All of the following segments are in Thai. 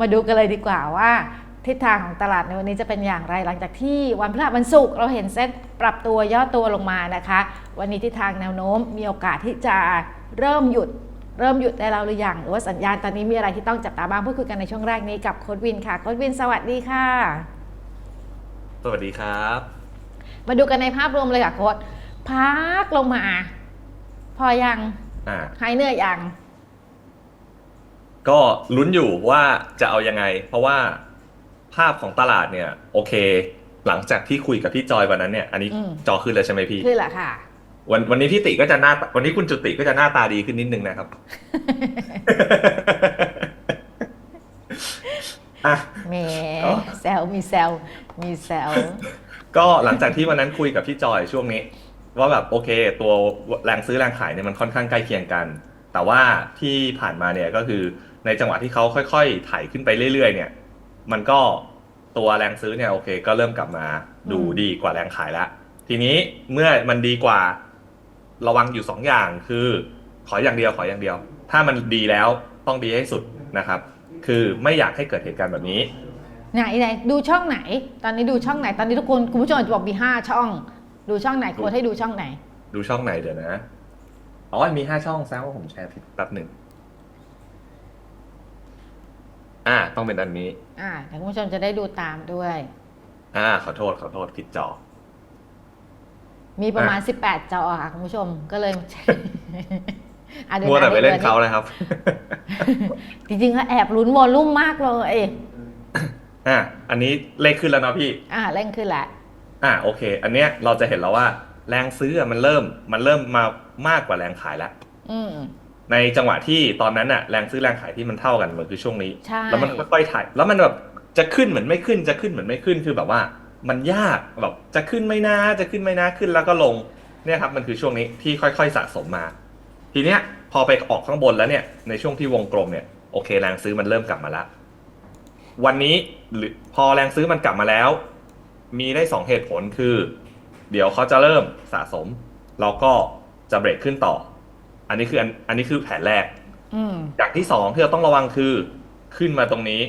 มาดูกันเลยดีกว่าว่า ทิศทางของตลาดในวันนี้จะเป็นอย่างไรหลังจากที่วันพฤหัสวันศุกร์เราเห็นเซ็ตปรับตัวย่อตัวลงมานะคะ วันนี้ทิศทางแนวโน้มมีโอกาสที่จะเริ่มหยุดเริ่มหยุดได้แล้วหรือยังหรือว่าสัญญาณตอนนี้มีอะไรที่ต้องจับตาบ้างพูดคุยกันในช่วงแรกนี้กับโค้ดวินค่ะโค้ดวินสวัสดีค่ะ สวัสดีครับ มาดูกันในภาพรวมเลยค่ะโค้ดพักลงมา พอยังอ่าหายเหนื่อยยัง ก็ลุ้นอยู่ว่าจะเอายังไง เพราะว่าภาพของตลาดเนี่ยโอเค หลังจากที่คุยกับพี่จอยวันนั้นเนี่ยอันนี้อืม จอขึ้นแล้วใช่ไหมพี่คือแหละค่ะ วันวันนี้พี่ติก็จะหน้าวันนี้คุณจุติก็จะหน้าตาดีขึ้นนิดนึงนะครับ อะ แหมอ๋อ แซวมีแซวมีแซวก็หลังจากที่วันนั้นคุยกับพี่จอยช่วงนี้ ว่าแบบโอเค ตัวแรงซื้อแรงขายเนี่ยมันค่อนข้างใกล้เคียงกัน แต่ว่าที่ผ่านมาเนี่ยก็คือ ในจังหวะที่เขาค่อยๆไถขึ้นไปเรื่อยๆ เนี่ย มันก็ตัวแรงซื้อเนี่ยโอเค ก็เริ่มกลับมาดูอืมดีกว่าแรงขายแล้วทีนี้เมื่อมันดีกว่าระวังอยู่สองอย่างคือ ขออย่างเดียวขออย่างเดียว ถ้ามันดีแล้วต้องดีให้สุดนะครับ คือไม่อยากให้เกิดเหตุการณ์แบบนี้ ไหนไหนดูช่องไหน ตอนนี้ดูช่องไหนตอนนี้ทุกคนคุณผู้ชมจะบอกมีห้าช่อง ดูช่องไหนโค้ดให้ดูช่องไหน ดูช่องไหนเดี๋ยวนะอ๋อมีห้าช่องแซวว่าผมแชร์ผิดแป๊บหนึ่ง อ่า ต้องเป็นอันนี้ อ่าเดี๋ยวคุณผู้ชมจะได้ดูตามด้วย อ่า ขอโทษ ขอโทษผิดจอ มีประมาณ 18 จอค่ะคุณผู้ชมก็เลยอะดูมัวแต่ไปเล่นดูเขาเลยครับ จริงๆก็แอบลุ้นวอลลุ่มมากเลยอ่าอันนี้เลขขึ้นแล้วเนาะพี่ อ่าเร่งขึ้นแหละ อ่าโอเค อันเนี้ยเราจะเห็นแล้วว่า แรงซื้ออะมันเริ่ม มันเริ่มมามากกว่าแรงขายแล้ว อืม ในจังหวะที่ตอนนั้นอะแรงซื้อแรงขายที่มันเท่ากันมันคือช่วงนี้ ใช่ แล้วมันค่อยๆถ่ายแล้วมันแบบจะขึ้นเหมือนไม่ขึ้นจะขึ้นเหมือนไม่ขึ้นคือแบบว่า มันยากแบบจะขึ้นไม่นาจะขึ้นไม่นาขึ้นแล้วก็ลงเนี่ยครับมันคือช่วงนี้ที่ค่อยๆสะสมมา ทีเนี้ยพอไปออกข้างบนแล้วเนี่ยในช่วงที่วงกลมเนี่ยโอเคแรงซื้อมันเริ่มกลับมาแล้ววันนี้หรือพอแรงซื้อมันกลับมาแล้ว มีได้สองเหตุผลคือ เดี๋ยวเขาจะเริ่มสะสมแล้วก็จะเบรกขึ้นต่อ อันนี้คืออันอันนี้คือแผนแรกอืมอย่างที่สองที่เราต้องระวังคือขึ้นมาตรงนี้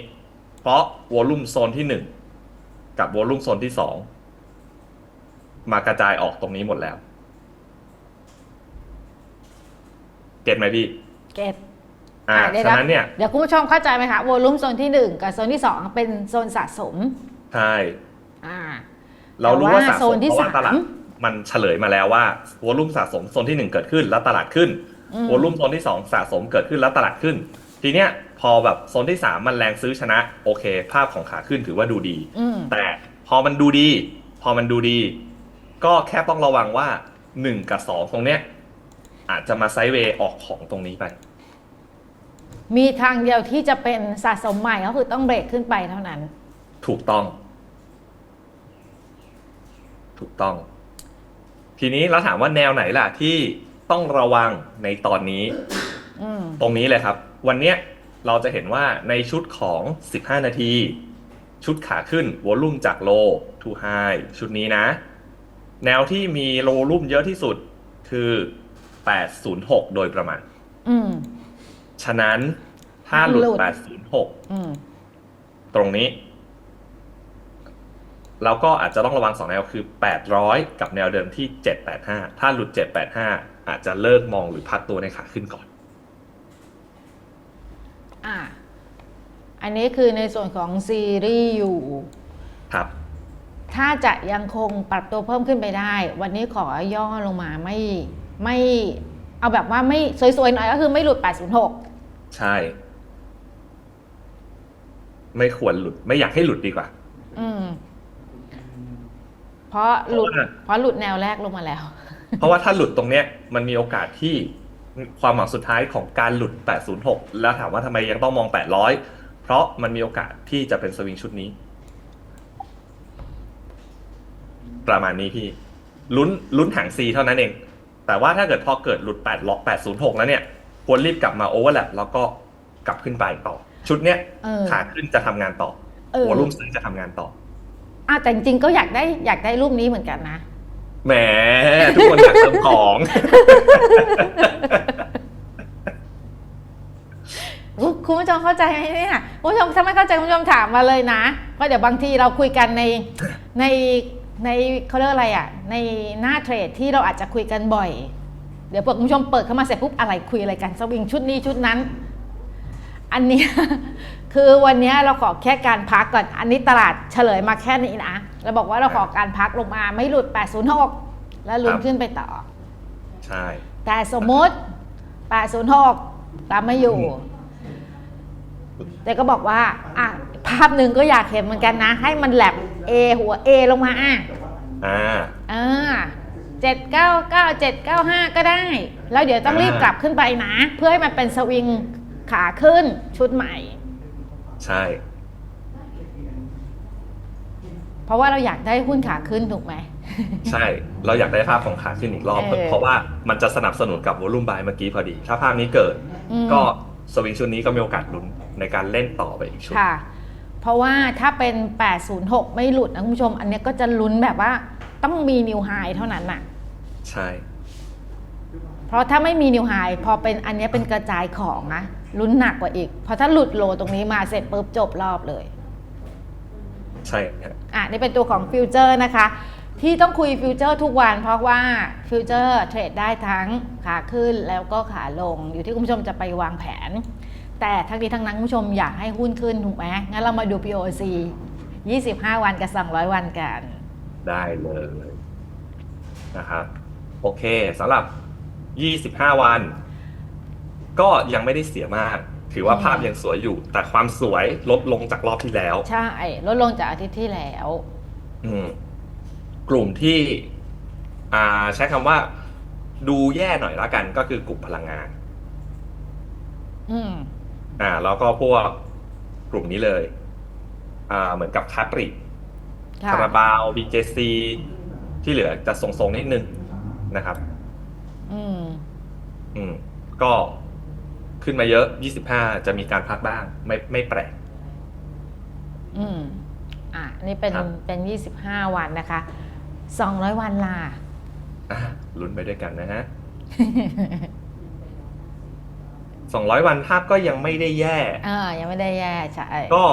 เพราะวอลลุ่มโซนที่หนึ่งกับวอลลุ่มโซนที่สองมากระจายออกตรงนี้หมดแล้ว เก็ตไหมพี่ เก็ตอ่าอะได้ฉะรับนั้นเนี่ยเดี๋ยวคุณผู้ชมเข้าใจไหมคะวอลลุ่มโซนที่1กับโซนที่2เป็นโซนสะสม ใช่ อ่า เรารู้ว่าแต่ว่าสะโซสมนที่เพราะว่าสามตลาด มันเฉลยมาแล้วว่าวอลลุ่มสะสมโซนที่หนึ่งเกิดขึ้นแล้วตลาดขึ้นอืมวอลลุ่มโซนที่สองสะสมเกิดขึ้นแล้วตลาดขึ้น ทีเนี้ยพอแบบโซนที่สามมันแรงซื้อชนะ โอเค ภาพของขาขึ้นถือว่าดูดีอืมแต่พอมันดูดี พอมันดูดี ก็แค่ต้องระวังว่าหนึ่งกับสองตรงเนี้ยอาจจะมาไซด์เวย์ออกของตรงนี้ไป มีทางเดียวที่จะเป็นสะสมใหม่ก็คือต้องเบรกขึ้นไปเท่านั้น ถูกต้อง ถูกต้อง ทีนี้เราถามว่าแนวไหนล่ะที่ต้องระวังในตอนนี้ อืมตรงนี้เลยครับ วันเนี้ยเราจะเห็นว่าในชุดของ 15 นาที ชุดขาขึ้นวอลลุ่มจาก low to high ชุดนี้นะ แนวที่มีโลลุ่มเยอะที่สุดคือ 806 โดยประมาณ อืม ฉะนั้นถ้าหลุด หลุด 806 อืม ตรงนี้ เราก็อาจจะต้องระวังสองแนวคือ 800 กับแนวเดิมที่ 785 ถ้าหลุด 785 อาจจะเลิกมองหรือพักตัวในขาขึ้นก่อน อ่า อันนี้คือในส่วนของซีรีส์อยู่ ครับ ถ้าจะยังคงปรับตัวเพิ่มขึ้นไปได้ วันนี้ขอย่อลงมาไม่ไม่เอาแบบว่าไม่สวยๆหน่อยก็คือไม่หลุด 806 ใช่ ไม่ควรหลุด ไม่อยากให้หลุดดีกว่า อืม เพราะหลุดเพราะว่าเพราะหลุดแนวแรกลงมาแล้ว เพราะว่าถ้าหลุดตรงเนี้ยมันมีโอกาสที่ความหวังสุดท้ายของการหลุด 806 แล้วถามว่าทำไมยังต้องมอง 800 เพราะมันมีโอกาสที่จะเป็นสวิงชุดนี้ ประมาณนี้พี่ลุ้นลุ้นหาง C เท่านั้นเอง แต่ว่าถ้าเกิดพอเกิดหลุด 8 ล็อก 806 แล้วเนี่ย ควรรีบกลับมาโอเวอร์แลปแล้วก็กลับขึ้นไปต่อ ชุดเนี้ยเออขาขึ้นจะทำงานต่อเออวอลุ่มซื้อจะทำงานต่อ อะแต่จริงๆก็อยากได้อยากได้รูปนี้เหมือนกันนะ แหมทุกคนอยากเติมของอุ๊ยคุณผู้ชมเข้าใจไหมเนี่ยคุณผู้ชมถ้าไม่เข้าใจคุณผู้ชมถามมาเลยนะเพราะเดี๋ยวบางทีเราคุยกันในในในเขาเรียกอะไรอะ ในหน้าเทรดที่เราอาจจะคุยกันบ่อย เดี๋ยวพอคุณผู้ชมเปิดเข้ามาเสร็จปุ๊บอะไรคุยอะไรกันสวิงชุดนี้ชุดนั้น อันเนี้ยคือวันเนี้ยเราขอแค่การพักก่อน อันนี้ตลาดเฉลยมาแค่นี้นะเราบอกว่าเราขอการพักลงมาไม่หลุด 806 แล้วลุ้นครับขึ้นไปต่อ ใช่ แต่สมมติ 806รับไม่อยู่ แต่ก็บอกว่าอะภาพหนึ่งก็อยากเห็นเหมือนกันนะ ให้มันแลบ A หัว A ลงมาอะอ่าอ่าเจ็ดเก้าเก้าเจ็ดเก้าห้าก็ได้ แล้วเดี๋ยวต้องรีบอ่ากลับขึ้นไปนะ เพื่อให้มันเป็นสวิง ขาขึ้นชุดใหม่ ใช่ เพราะว่าเราอยากได้หุ้นขาขึ้นถูกไหม ใช่ เราอยากได้ภาพของขาขึ้นอีกรอบ เออเพราะว่ามันจะสนับสนุนกับวอลุ่มบายเมื่อกี้พอดี ถ้าภาพนี้เกิด อืม ก็สวิงชุดนี้ก็มีโอกาสลุ้นในการเล่นต่อไปอีกชุด ค่ะ เพราะว่าถ้าเป็น 806 ไม่หลุดนะคุณผู้ชม อันเนี้ยก็จะลุ้นแบบว่าต้องมีนิวไฮเท่านั้นน่ะ ใช่ เพราะถ้าไม่มีนิวไฮพอเป็นอันเนี้ยเป็นกระจายของนะลุ้นหนักกว่าอีก เพราะถ้าหลุดโลตรงนี้มาเสร็จปุ๊บจบรอบเลยใช่ฮะอะนี่เป็นตัวของฟิวเจอร์นะคะ ที่ต้องคุยฟิวเจอร์ทุกวัน เพราะว่าฟิวเจอร์เทรดได้ทั้งขาขึ้นแล้วก็ขาลง อยู่ที่คุณผู้ชมจะไปวางแผน แต่ทั้งนี้ทั้งนั้นคุณผู้ชมอยากให้หุ้นขึ้นถูกไหมงั้นเรามาดู POC 25 วันกับ 200 วันกัน ได้เลยนะครับโอเคสำหรับ 25 วัน ก็ยังไม่ได้เสียมาก ถือว่าอืมภาพยังสวยอยู่ แต่ความสวยลดลงจากรอบที่แล้ว ใช่ลดลงจากอาทิตย์ที่แล้ว อืม กลุ่มที่ อ่า ใช้คำว่า ดูแย่หน่อยละกัน ก็คือกลุ่มพลังงาน อืม อ่า แล้วก็พวกกลุ่มนี้เลย อ่า เหมือนกับคาปริค่ะคาราบาว BJC ที่เหลือจะทรงๆนิดนึงนะครับ อืม อืม ก็ ขึ้นมาเยอะ 25 จะมีการพักบ้าง ไม่ไม่แปลก อืมอะนี่เป็นครับ เป็น 25 วันนะคะ 200 วันล่ะ อะลุ้นไปด้วยกันนะฮะ 200 วันภาพก็ยังไม่ได้แย่ เออยังไม่ได้แย่ใช่ก็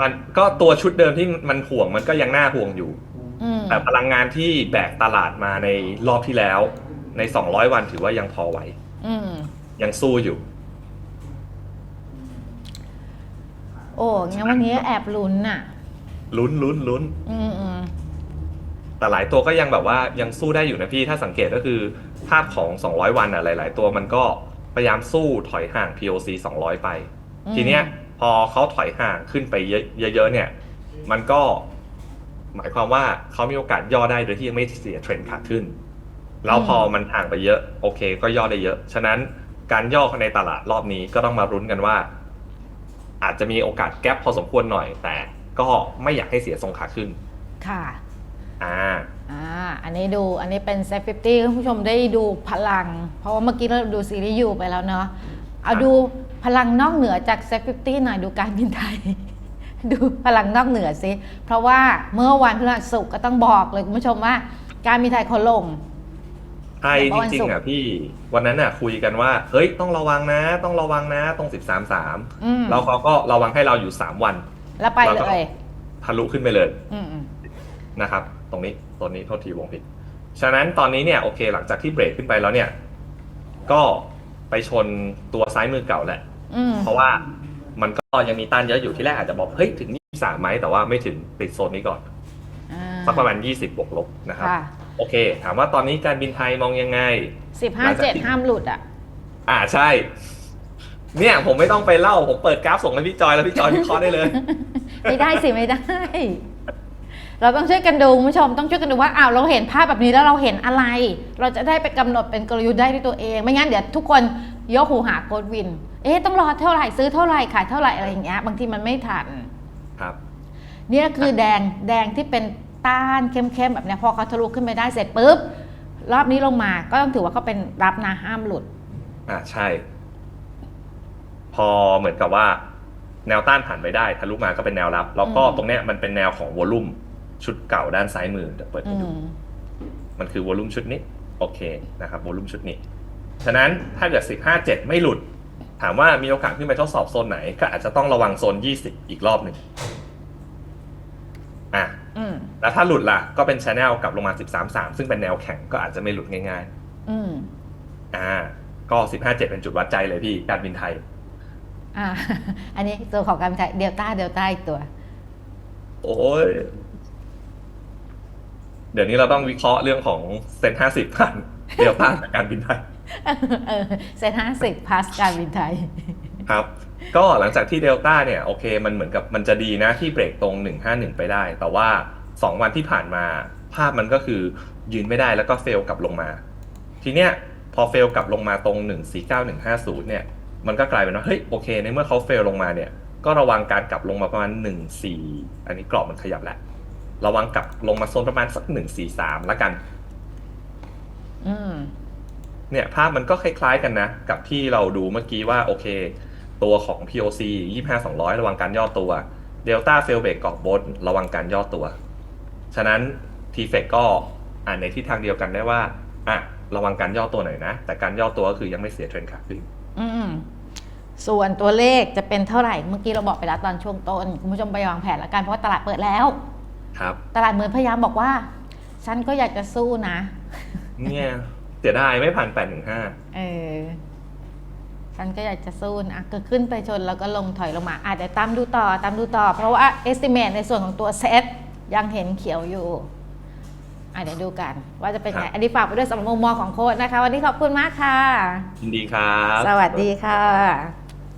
มันก็ตัวชุดเดิมที่มันห่วงมันก็ยังน่าห่วงอยู่ อืมแต่พลังงานที่แบกตลาดมาในรอบที่แล้ว ใน 200 วันถือว่ายังพอไหว อืม ยังสู้อยู่โอ้งั้นวันนี้แอบลุ้นน่ะ ลุ้นลุ้นลุ้นอืมอืมแต่หลายตัวก็ยังแบบว่ายังสู้ได้อยู่นะพี่ถ้าสังเกตก็คือภาพของ 200 วันอะหลาย ๆ ตัวมันก็พยายามสู้ถอยห่าง POC 200 ไปอืมทีเนี้ยพอเขาถอยห่างขึ้นไปเยอะๆเนี่ย มันก็หมายความว่าเขามีโอกาสย่อได้โดยที่ยังไม่เสียเทรนด์ขาขึ้น แล้วพอมันห่างไปเยอะ โอเค ก็ย่อได้เยอะ ฉะนั้น การย่อในตลาดรอบนี้ก็ต้องมารุ้นกันว่า อาจจะมีโอกาสแกลบพอสมควรหน่อย แต่ก็ไม่อยากให้เสียทรงขาขึ้น ค่ะ อ่า อ่า อันนี้ดู อันนี้เป็นเซฟฟิตี้คุณผู้ชมได้ดูพลัง เพราะว่าเมื่อกี้เราดูซีรีส์ยูไปแล้วเนาะ เอาครับดูพลังนอกเหนือจากเซฟฟิตี้หน่อยดูการบินไทย ดูพลังนอกเหนือสิ เพราะว่าเมื่อวันพฤหัสศุกร์ก็ต้องบอกเลยคุณผู้ชมว่า การบินไทยเขาลง ไทยแต่จว่าวันริศุงกร์ๆอะพี่วันนั้นอะคุยกันว่า เฮ้ยต้องระวังนะ ต้องระวังนะตรง13 3อืมแล้วเขาก็ระวังให้เราอยู่3วัน แล้วไปแล้วเลก็ ยทะลุขึ้นไปเลยอืมอืมนะครับ ตรงนี้ตัวนี้โทษทีวงผิด ฉะนั้นตอนนี้เนี่ยโอเค หลังจากที่เบรกขึ้นไปแล้วเนี่ย ก็ไปชนตัวซ้ายมือเก่าแหละ อืมเพราะว่ามันก็ยังมีต้านเยอะอยู่ที่แรกอาจจะบอกเฮ้ยถึง 23ไหมแต่ว่าไม่ถึงติดโซนนี้ก่อน อ่าสักประมาณ 20บวกลบนะครับ ค่ะ โอเค ถามว่าตอนนี้การบินไทยมองยังไง สิบห้าเจ็ดห้ามหลุดอะ อ่าใช่ เนี่ยผมไม่ต้องไปเล่า ผมเปิดกราฟส่งให้พี่จอยแล้วพี่จอยวิเคราะห์ได้เลย ไม่ได้สิไม่ได้ เราต้องช่วยกันดูคุณผู้ชมต้องช่วยกันดูว่าอ้าวเราเห็นภาพแบบนี้แล้วเราเห็นอะไร เราจะได้ไปกำหนดเป็นกลยุทธ์ได้ด้วยตัวเอง ไม่งั้นเดี๋ยวทุกคนยกหูหาโกดวิน เอ๊ะต้องรอเท่าไหร่ซื้อเท่าไหร่ขายเท่าไหร่อะไรอย่างเงี้ยบางทีมันไม่ทันครับ เนี่ยคือแดงแดงที่เป็น ต้านเข้มๆแบบเนี้ยพอเขาทะลุขึ้นไปได้เสร็จปุ๊บรอบนี้ลงมาก็ต้องถือว่าเขาเป็นรับนะห้ามหลุด อ่าใช่ พอเหมือนกับว่า แนวต้านผ่านไปได้ทะลุมาก็เป็นแนวรับ แล้วก็อืมตรงเนี้ยมันเป็นแนวของวอลลุ่มชุดเก่าด้านซ้ายมือเดี๋ยวเปิดอืให้ดูมมันคือวอลลุ่มชุดนี้ โอเคนะครับวอลลุ่มชุดนี้ ฉะนั้นถ้าเกิด 15 7 ไม่หลุด ถามว่ามีโอกาสขึ้นไปทดสอบโซนไหน ก็อาจจะต้องระวังโซน 20 อีกรอบหนึ่งอะอืม แล้วถ้าหลุดล่ะก็เป็นชแนลกลับลงมา 13.3 ซึ่งเป็นแนวแข็งก็อาจจะไม่หลุดง่ายอืมๆอ่า ก็ 15.7 เป็นจุดวัดใจเลยพี่การบินไทย อ่า อันนี้ตัวของการบินไทยเดลต้าเดลต้าอีกตัว โอ้ย เดี๋ยวนี้เราต้องวิเคราะห์เรื่องของเซ็น50พันเดลต้าจากการบินไทยเออเซนห้าสิบพาสการบินไทย ครับก็หลังจากที่เดลต้าเนี่ยโอเคมันเหมือนกับมันจะดีนะที่เบรกตรง 151 ไปได้ แต่ว่า 2วันที่ผ่านมา ภาพมันก็คือยืนไม่ได้แล้วก็เฟลกลับลงมา ทีเนี้ยพอเฟลกลับลงมาตรง 149150 เนี่ย มันก็กลายเป็นว่า เฮ้ย โอเค ในเมื่อเขาเฟลลงมาเนี่ย ก็ระวังการกลับลงมาประมาณ 14 อันนี้กรอบมันขยับแหละระวังกลับลงมาโซนประมาณสัก 143 แล้วกัน อืมเนี่ย ภาพมันก็คล้ายๆกันนะ กับที่เราดูเมื่อกี้ว่า โอเค ตัวของ POC 25 200 ระวังการย่อตัว Delta f a i l b r e a k กรอบบนระวังการย่อตัว ฉะนั้น t f e c ก็อ่านในทิศทางเดียวกันได้ว่าอะระวังการย่อตัวหน่อยนะ แต่การย่อตัวก็คือยังไม่เสียเทรนด์ขาขึ้นอืมส่วนตัวเลขจะเป็นเท่าไหร่ เมื่อกี้เราบอกไปแล้วตอนช่วงต้น คุณผู้ชมไปวางแผนแล้วกัน เพราะว่าตลาดเปิดแล้ว ครับ ตลาดเหมือนพยายามบอกว่า ฉันก็อยากจะสู้นะ เนี่ยเสียดายไม่ผ่าน815เออ ฉันก็อยากจะสู้นะก็ขึ้นไปชนแล้วก็ลงถอยลงมาอาจจะเดี๋ยวตามดูต่อตามดูต่อ เพราะว่า estimate ในส่วนของตัวเซต ยังเห็นเขียวอยู่อะเดี๋ยวดูกัน ว่าจะเป็นไงครับอันนี้ฝากไปด้วยสำหรับมุมมองของโค้ดนะคะ วันนี้ขอบคุณมากค่ะ ยินดีครับ สวัสดีค่ะ